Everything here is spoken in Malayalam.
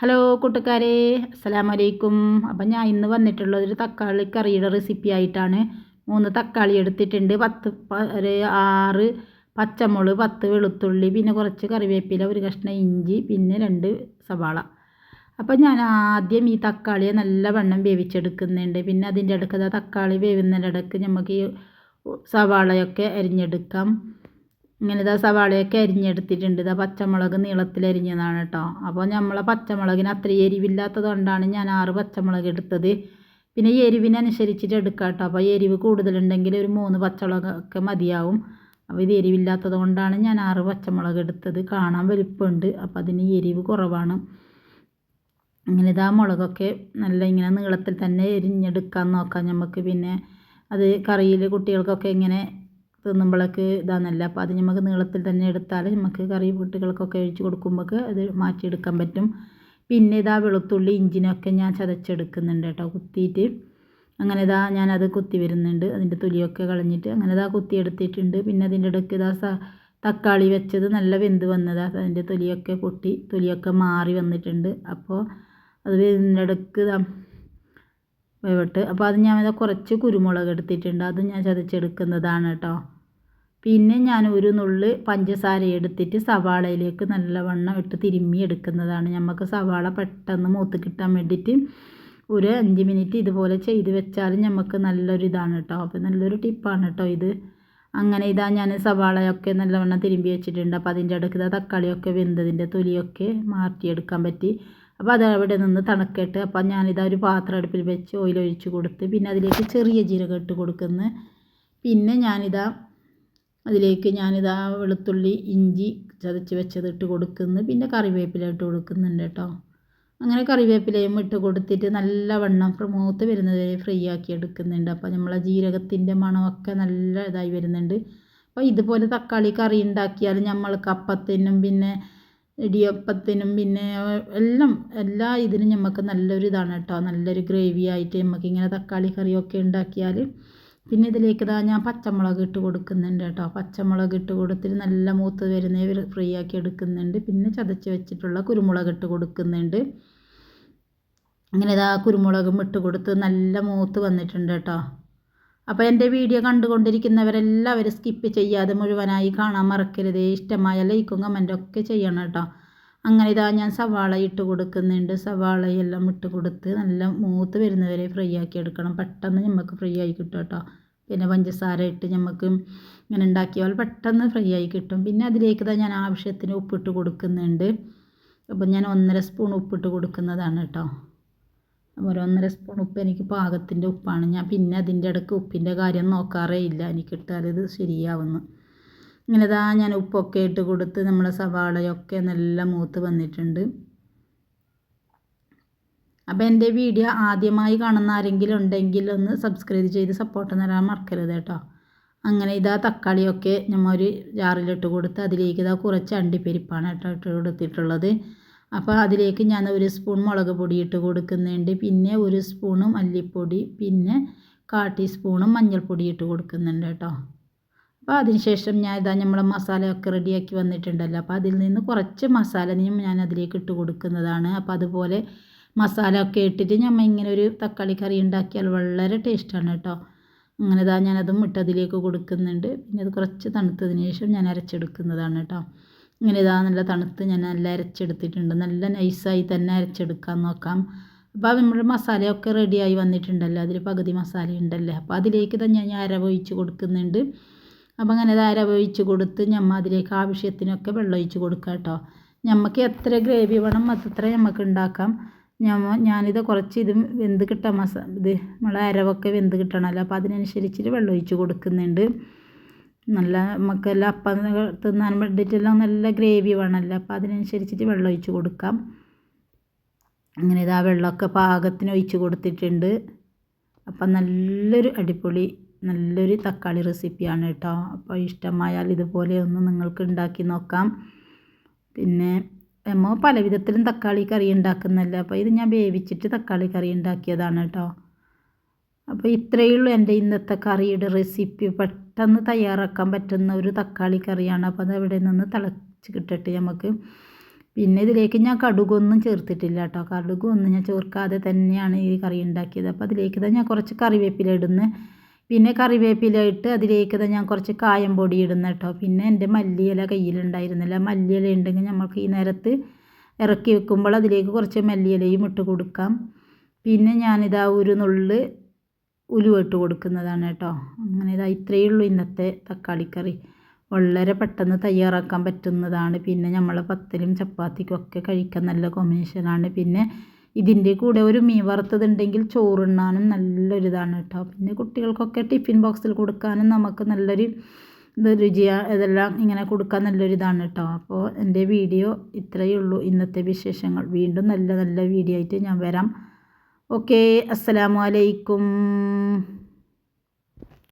ഹലോ കൂട്ടുകാരെ. അസ്സലാമലൈക്കും. അപ്പം ഞാൻ ഇന്ന് വന്നിട്ടുള്ളത് ഒരു തക്കാളി കറിയുടെ റെസിപ്പി ആയിട്ടാണ്. മൂന്ന് തക്കാളി എടുത്തിട്ടുണ്ട്. പത്ത് ഒരു ആറ് പച്ചമുളക് പത്ത് വെളുത്തുള്ളി പിന്നെ കുറച്ച് കറിവേപ്പില ഒരു കഷ്ണം ഇഞ്ചി പിന്നെ രണ്ട് സവാള. അപ്പം ഞാൻ ആദ്യം ഈ തക്കാളിയെ നല്ല വണ്ണം വേവിച്ചെടുക്കുന്നുണ്ട്. പിന്നെ അതിന്റെ ഇടയ്ക്ക് തക്കാളി വേവുന്നതിന്റെ ഇടയ്ക്ക് നമുക്ക് ഈ സവാളയൊക്കെ അരിഞ്ഞെടുക്കാം. ഇങ്ങനെ ഇതാ സവാളയൊക്കെ അരിഞ്ഞെടുത്തിട്ടുണ്ട്. ഇതാ പച്ചമുളക് നീളത്തിൽ അരിഞ്ഞതാണ് കേട്ടോ. അപ്പോൾ നമ്മളെ പച്ചമുളകിന് അത്ര എരിവില്ലാത്തത് കൊണ്ടാണ് ഞാൻ ആറ് പച്ചമുളക് എടുത്തത്. പിന്നെ എരിവിനനുസരിച്ചിട്ട് എടുക്കാം കേട്ടോ. അപ്പോൾ എരിവ് കൂടുതലുണ്ടെങ്കിൽ ഒരു മൂന്ന് പച്ചമുളകൊക്കെ മതിയാവും. അപ്പോൾ ഇത് എരിവില്ലാത്തത് കൊണ്ടാണ് ഞാൻ ആറ് പച്ചമുളക് എടുത്തത്. കാണാൻ വലിപ്പമുണ്ട്. അപ്പോൾ അതിന് എരിവ് കുറവാണ്. ഇങ്ങനെ ഇതാ മുളകൊക്കെ നല്ല ഇങ്ങനെ നീളത്തിൽ തന്നെ എരിഞ്ഞെടുക്കാൻ നോക്കാം നമുക്ക്. പിന്നെ അത് കറിയിൽ കുട്ടികൾക്കൊക്കെ ഇങ്ങനെ തിന്നുമ്പോഴേക്ക് ഇതാണെന്നല്ല അപ്പോൾ അത് നമുക്ക് നീളത്തിൽ തന്നെ എടുത്താൽ നമുക്ക് കറി കുട്ടികൾക്കൊക്കെ ഒഴിച്ച് കൊടുക്കുമ്പോൾ അത് മാറ്റിയെടുക്കാൻ പറ്റും. പിന്നെ ഇതാ വെളുത്തുള്ളി ഇഞ്ചിനൊക്കെ ഞാൻ ചതച്ചെടുക്കുന്നുണ്ട് കേട്ടോ കുത്തിയിട്ട്. അങ്ങനെ ഇതാ ഞാനത് കുത്തി വരുന്നുണ്ട്. അതിന്റെ തൊലിയൊക്കെ കളഞ്ഞിട്ട് അങ്ങനെ ഇതാ കുത്തി എടുത്തിട്ടുണ്ട്. പിന്നെ അതിന്റെ ഇടയ്ക്ക് ഇതാ തക്കാളി വെച്ചത് നല്ല വെന്ത് വന്നതാ. അതിന്റെ തൊലിയൊക്കെ പൊട്ടി തൊലിയൊക്കെ മാറി വന്നിട്ടുണ്ട്. അപ്പോൾ അത് ഇതിന്റെ ഇടയ്ക്ക് വേവട്ട്. അപ്പോൾ അത് ഞാൻ കുറച്ച് കുരുമുളക് എടുത്തിട്ടുണ്ട്. അത് ഞാൻ ചതച്ചെടുക്കുന്നതാണ് കേട്ടോ പിന്നെ ഞാൻ ഒരു നുള്ള് പഞ്ചസാര എടുത്തിട്ട് സവാളയിലേക്ക് നല്ലവണ്ണം ഇട്ട് തിരുമ്മി എടുക്കുന്നതാണ്. നമുക്ക് സവാള പെട്ടെന്ന് മൂത്ത് കിട്ടാൻ വേണ്ടിയിട്ട് ഒരു അഞ്ച് മിനിറ്റ് ഇതുപോലെ ചെയ്ത് വെച്ചാൽ നമുക്ക് നല്ലൊരു ഇതാണ് കേട്ടോ അപ്പോൾ നല്ലൊരു ടിപ്പാണ് കേട്ടോ ഇത്. അങ്ങനെ ഇതാ ഞാൻ സവാളയൊക്കെ നല്ലവണ്ണം തിരുമ്പി വെച്ചിട്ടുണ്ട്. അപ്പോൾ അതിന്റെ ഇടയ്ക്ക് തക്കാളിയൊക്കെ വെന്തതിന്റെ തൊലിയൊക്കെ മാറ്റിയെടുക്കാൻ പറ്റി. അപ്പോൾ അത് അവിടെ നിന്ന് തണുക്കട്ടെ. അപ്പം ഞാനിതാ ഒരു പാത്രം അടുപ്പിൽ വെച്ച് ഓയിൽ ഒഴിച്ച് കൊടുത്ത് പിന്നെ അതിലേക്ക് ചെറിയ ജീരകം ഇട്ട് കൊടുക്കുന്നു. പിന്നെ ഞാനിതാ അതിലേക്ക് ഞാനിതാ വെളുത്തുള്ളി ഇഞ്ചി ചതച്ച് വെച്ചത് ഇട്ട് കൊടുക്കുന്നു. പിന്നെ കറിവേപ്പില ഇട്ട് കൊടുക്കുന്നുണ്ട് കേട്ടോ. അങ്ങനെ കറിവേപ്പിലയും ഇട്ട് കൊടുത്തിട്ട് നല്ല നല്ലവണ്ണം മൂത്ത് വരുന്നത് വരെ ഫ്രൈ ആക്കി എടുക്കുന്നുണ്ട്. അപ്പോൾ നമ്മളെ ജീരകത്തിന്റെ മണമൊക്കെ നല്ല ഇതായി വരുന്നുണ്ട്. അപ്പോൾ ഇതുപോലെ തക്കാളി കറി ഉണ്ടാക്കിയാൽ നമ്മൾക്ക് അപ്പത്തിനും പിന്നെ ഇടിയപ്പത്തിനും പിന്നെ എല്ലാം എല്ലാ ഇതിനും നമുക്ക് നല്ലൊരു ഇതാണ് കേട്ടോ നല്ലൊരു ഗ്രേവി ആയിട്ട് നമുക്ക് ഇങ്ങനെ തക്കാളി കറിയൊക്കെ ഉണ്ടാക്കിയാൽ പിന്നെ ഇതിലേക്ക് ഇതാ ഞാൻ പച്ചമുളക് ഇട്ട് കൊടുക്കുന്നുണ്ട് കേട്ടോ പച്ചമുളക് ഇട്ട് കൊടുത്തിട്ട് നല്ല മൂത്ത് വരുന്ന ഫ്രീ ആക്കി എടുക്കുന്നുണ്ട്. പിന്നെ ചതച്ച് വെച്ചിട്ടുള്ള കുരുമുളക് ഇട്ട് കൊടുക്കുന്നുണ്ട്. അങ്ങനെ ഇതാ കുരുമുളകും ഇട്ട് കൊടുത്ത് നല്ല മൂത്ത് വന്നിട്ടുണ്ട് കേട്ടോ അപ്പോൾ എന്റെ വീഡിയോ കണ്ടുകൊണ്ടിരിക്കുന്നവരെല്ലാവരും സ്കിപ്പ് ചെയ്യാതെ മുഴുവനായി കാണാൻ മറക്കരുത്. ഇഷ്ടമായ ലൈക്കും കമന്റും ഒക്കെ ചെയ്യണം കേട്ടോ. അങ്ങനെ ഇതാ ഞാൻ സവാള ഇട്ട് കൊടുക്കുന്നുണ്ട്. സവാളയെല്ലാം ഇട്ട് കൊടുത്ത് നല്ല മൂത്ത് വരുന്നവരെ ഫ്രൈ ആക്കി എടുക്കണം. പെട്ടെന്ന് നമുക്ക് ഫ്രൈ ആയി കിട്ടും കേട്ടോ. പിന്നെ പഞ്ചസാര ഇട്ട് നമുക്ക് ഇങ്ങനെ ഉണ്ടാക്കിയാൽ പെട്ടെന്ന് ഫ്രൈ ആയി കിട്ടും. പിന്നെ അതിലേക്ക് ഇതാ ഞാൻ ആവശ്യത്തിന് ഉപ്പിട്ട് കൊടുക്കുന്നുണ്ട്. അപ്പം ഞാൻ ഒന്നര സ്പൂൺ ഉപ്പിട്ട് കൊടുക്കുന്നതാണ് കേട്ടോ. ഒരു ഒന്നര സ്പൂൺ ഉപ്പ് എനിക്ക് പാകത്തിന്റെ ഉപ്പാണ്. ഞാൻ പിന്നെ അതിന്റെ ഇടയ്ക്ക് ഉപ്പിന്റെ കാര്യം നോക്കാറേ ഇല്ല. എനിക്കിട്ടാൽ ഇത് ശരിയാവുന്നു. ഇങ്ങനെ ഇതാ ഞാൻ ഉപ്പൊക്കെ ഇട്ട് കൊടുത്ത് നമ്മളെ സവാളയൊക്കെ നല്ല മൂത്ത് വന്നിട്ടുണ്ട്. അപ്പോൾ എന്റെ വീഡിയോ ആദ്യമായി കാണുന്ന ആരെങ്കിലും ഉണ്ടെങ്കിൽ ഒന്ന് സബ്സ്ക്രൈബ് ചെയ്ത് സപ്പോർട്ട് തരാൻ മറക്കരുത് കേട്ടോ. അങ്ങനെ ഇതാ തക്കാളിയൊക്കെ നമ്മൾ ഒരു ജാറിലിട്ട് കൊടുത്ത് അതിലേക്ക് ഇതാ കുറച്ച് അണ്ടിപ്പരിപ്പാണ് കേട്ടോ ഇട്ട് കൊടുത്തിട്ടുള്ളത്. അപ്പോൾ അതിലേക്ക് ഞാൻ ഒരു സ്പൂൺ മുളക് പൊടി ഇട്ട് കൊടുക്കുന്നുണ്ട്. പിന്നെ ഒരു സ്പൂണ് മല്ലിപ്പൊടി പിന്നെ കാ ടീസ്പൂണും മഞ്ഞൾപ്പൊടി ഇട്ട് കൊടുക്കുന്നുണ്ട് കേട്ടോ. അപ്പോൾ അതിനുശേഷം ഞാൻ ഇതാ നമ്മളെ മസാലയൊക്കെ റെഡിയാക്കി വന്നിട്ടുണ്ടല്ലോ. അപ്പോൾ അതിൽ നിന്ന് കുറച്ച് മസാല ഞാൻ അതിലേക്ക് ഇട്ട് കൊടുക്കുന്നതാണ്. അപ്പോൾ അതുപോലെ മസാല ഒക്കെ ഇട്ടിട്ട് നമ്മൾ ഇങ്ങനെ ഒരു തക്കാളി കറി ഉണ്ടാക്കിയാൽ വളരെ ടേസ്റ്റാണ് കേട്ടോ. അങ്ങനെ ഇതാ ഞാനതും ഇട്ടതിലേക്ക് കൊടുക്കുന്നുണ്ട്. പിന്നെ അത് കുറച്ച് തണുത്തതിന് ശേഷം ഞാൻ അരച്ചെടുക്കുന്നതാണ് കേട്ടോ. ഇങ്ങനെ ഇതാ നല്ല തണുത്ത് ഞാൻ നല്ല അരച്ചെടുത്തിട്ടുണ്ട്. നല്ല നൈസായി തന്നെ അരച്ചെടുക്കാൻ നോക്കാം. അപ്പോൾ നമ്മുടെ മസാലയൊക്കെ റെഡിയായി വന്നിട്ടുണ്ടല്ലോ. അതിൽ പകുതി മസാല ഉണ്ടല്ലോ? അപ്പോൾ അതിലേക്ക് തന്നെ ഞാൻ അരവൊഴിച്ച് കൊടുക്കുന്നുണ്ട്. അപ്പോൾ അങ്ങനെ അത് അരവൊഴിച്ച് കൊടുത്ത് ഞമ്മ അതിലേക്ക് ആവശ്യത്തിനൊക്കെ വെള്ളം ഒഴിച്ച് കൊടുക്കാം കേട്ടോ. ഞമ്മക്ക് എത്ര ഗ്രേവി വേണം അത്ര നമുക്ക് ഉണ്ടാക്കാം. ഞമ്മ ഞാനിത് കുറച്ച് ഇത് വെന്ത് കിട്ടാൻ മസ ഇത് നമ്മളെ അരവൊക്കെ വെന്ത് കിട്ടണമല്ലോ അപ്പോൾ അതിനനുസരിച്ചിട്ട് വെള്ളം ഒഴിച്ച് കൊടുക്കുന്നുണ്ട്. നല്ല നമുക്കെല്ലാം അപ്പം തിന്നാൻ വേണ്ടിയിട്ടെല്ലാം നല്ല ഗ്രേവി വേണമല്ലോ. അപ്പം അതിനനുസരിച്ചിട്ട് വെള്ളം ഒഴിച്ച് കൊടുക്കാം. അങ്ങനെ ഇതാ വെള്ളമൊക്കെ പാകത്തിന് ഒഴിച്ച് കൊടുത്തിട്ടുണ്ട്. അപ്പം നല്ലൊരു അടിപൊളി നല്ലൊരു തക്കാളി റെസിപ്പിയാണ് കേട്ടോ. അപ്പോൾ ഇഷ്ടമായാൽ ഇതുപോലെ ഒന്ന് നിങ്ങൾക്ക് ഉണ്ടാക്കി നോക്കാം. പിന്നെ നമ്മൾ പല വിധത്തിലും തക്കാളി കറി ഉണ്ടാക്കുന്നല്ല? അപ്പോൾ ഇത് ഞാൻ വേവിച്ചിട്ട് തക്കാളി കറി ഉണ്ടാക്കിയതാണ് കേട്ടോ. അപ്പോൾ ഇത്രയേ ഉള്ളൂ എന്റെ ഇന്നത്തെ കറിയുടെ റെസിപ്പി പെട്ടെന്ന് തയ്യാറാക്കാൻ പറ്റുന്ന ഒരു തക്കാളി കറിയാണ്. അപ്പോൾ അത് അവിടെ നിന്ന് തിളച്ച് കിട്ടട്ടെ നമുക്ക് പിന്നെ ഇതിലേക്ക് ഞാൻ കടുകൊന്നും ചേർത്തിട്ടില്ല കേട്ടോ. കടുകൊന്നും ഞാൻ ചേർക്കാതെ തന്നെയാണ് ഈ കറി ഉണ്ടാക്കിയത്. അപ്പോൾ അതിലേക്ക് തന്നെ ഞാൻ കുറച്ച് കറിവേപ്പില ഇടുന്നു. പിന്നെ കറിവേപ്പില ഇട്ട് അതിലേക്ക് തന്നെ ഞാൻ കുറച്ച് കായം പൊടി ഇടുന്ന കേട്ടോ. പിന്നെ എന്റെ മല്ലിയില കയ്യിലുണ്ടായിരുന്നില്ല. മല്ലിയില ഉണ്ടെങ്കിൽ നമുക്ക് ഈ നേരത്ത് ഇറക്കി വെക്കുമ്പോൾ അതിലേക്ക് കുറച്ച് മല്ലിയിലയും ഇട്ട് കൊടുക്കാം. പിന്നെ ഞാനിതാ ഒരു നുള്ള് ഉലുവ ഇട്ട് കൊടുക്കുന്നതാണ് കേട്ടോ. അങ്ങനെ ഇതാ ഇത്രയേ ഉള്ളൂ ഇന്നത്തെ തക്കാളിക്കറി. വളരെ പെട്ടെന്ന് തയ്യാറാക്കാൻ പറ്റുന്നതാണ്. പിന്നെ നമ്മൾ പത്തലും ചപ്പാത്തിക്കും ഒക്കെ കഴിക്കാൻ നല്ല കോമ്പിനേഷനാണ് പിന്നെ ഇതിന്റെ കൂടെ ഒരു മീൻ വറുത്തതുണ്ടെങ്കിൽ ചോറുണ്ണാനും നല്ലൊരിതാണ് കേട്ടോ. പിന്നെ കുട്ടികൾക്കൊക്കെ ടിഫിൻ ബോക്സിൽ കൊടുക്കാനും നമുക്ക് നല്ലൊരു ഇത് രുചിയാ ഇതെല്ലാം ഇങ്ങനെ കൊടുക്കാൻ നല്ലൊരിതാണ് കേട്ടോ. അപ്പോൾ എന്റെ വീഡിയോ ഇത്രയേ ഉള്ളൂ. ഇന്നത്തെ വിശേഷങ്ങൾ. വീണ്ടും നല്ല നല്ല വീഡിയോ ആയിട്ട് ഞാൻ വരാം. ഓക്കെ അസ്സലാമു അലൈക്കും